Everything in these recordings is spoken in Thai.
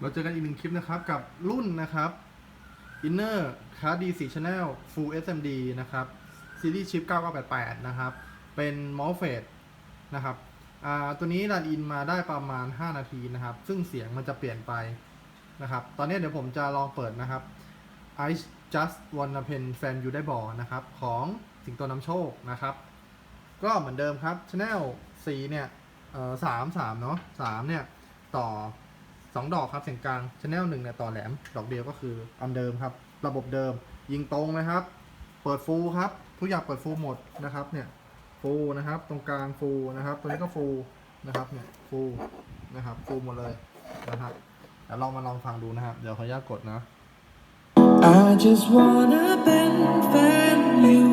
เราเจอกันอีกหนึ่งคลิปนะครับกับรุ่นนะครับ Inner Card D4 Channel Full SMD นะครับซีรีส์ชิป 9988 นะครับ เป็น m o s f e t นะครับตัวนี้รันอินมาได้ประมาณ 5 นาทีนะครับ ซึ่งเสียงมันจะเปลี่ยนไปนะครับ ตอนนี้เดี๋ยวผมจะลองเปิดนะครับ I just wanna pen fan you ได้บอนะครับ ของสิงโตนำโชคนะครับ ก็เหมือนเดิมครับ Channel 4เนี่ยสามสามเนาะสามเนี่ย ต่อ 2ดอกครับเสียงกลาง Channel 1เนี่ยต่อแหลม ดอกเดียวก็คืออันเดิมครับ ระบบเดิม ยิงตรงนะครับ เปิดฟูครับ ทุกอย่างเปิดฟูหมดนะครับ เนี่ย ฟูนะครับ ตรงกลางฟูนะครับ ตัวนี้ก็ฟูนะครับ เนี่ย ฟูนะครับ ฟูหมดเลยนะครับเดี๋ยวลองมาลองฟังดูนะครับ เดี๋ยวขออนุญาตกดนะ I just wanna เป็น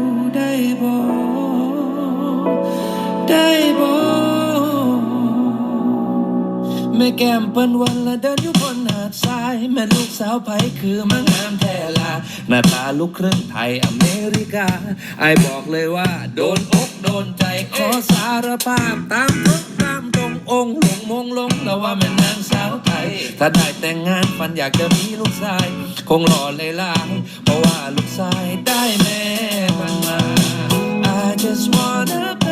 แม่แก้มเปิ้นวันละเดินอยู่บนหาดทราย แม่ลูกสาวไผคือมังงามแท้ลาหน้าตาลูกครึ่งไทยอเมริกาไอบอกเลยว่า โดนอกโดนใจขอสารภาพตามตรงตามตรงองค์หลงมงลงแล้วว่าแม่นางสาวไทย ถ้าได้แต่งงานฝันอยากจะมีลูกชาย คงหล่อเลยล่ะเพราะว่าลูกชายได้แม่มันมา I just wanna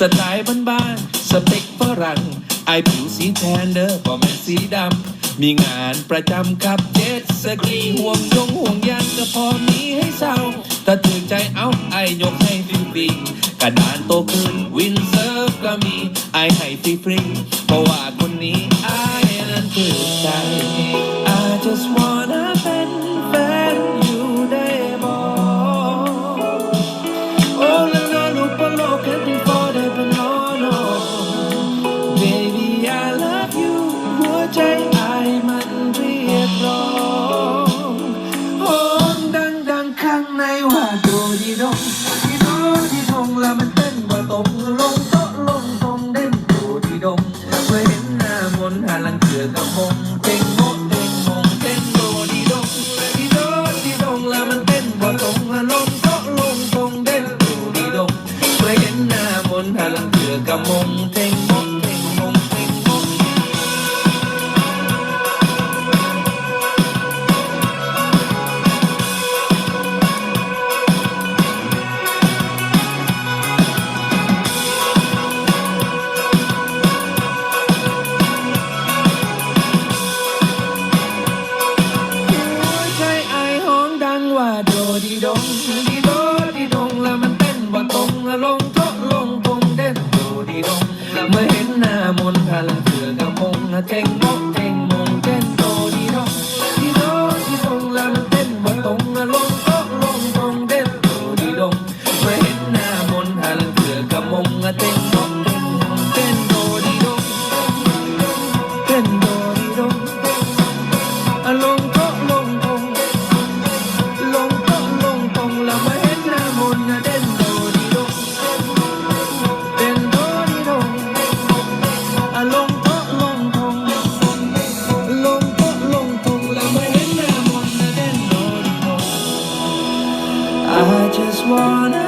สไตล์บ้านๆสเปคฝรั่งไอผิวสีแทนเด้อบ่แม่นสีดำ มีงานประจำขับเจ็ตสกีห่วงยงห่วงยางก็พอมีให้เศร้าถ้าถึงใจเอาไอยกให้ฟรีๆกระดานโตขึ้นวินเซิร์ฟก็มีไอให้ฟรีๆเพราะว่าคนนี้ไอนั้นคือใจ I just want ลงโต๊ะลงตรงเด่นโดดีดงเมื่อเห็นหน้ามนต์หาลังเถื่อกับมงเต็งโมเต็งม กั wanna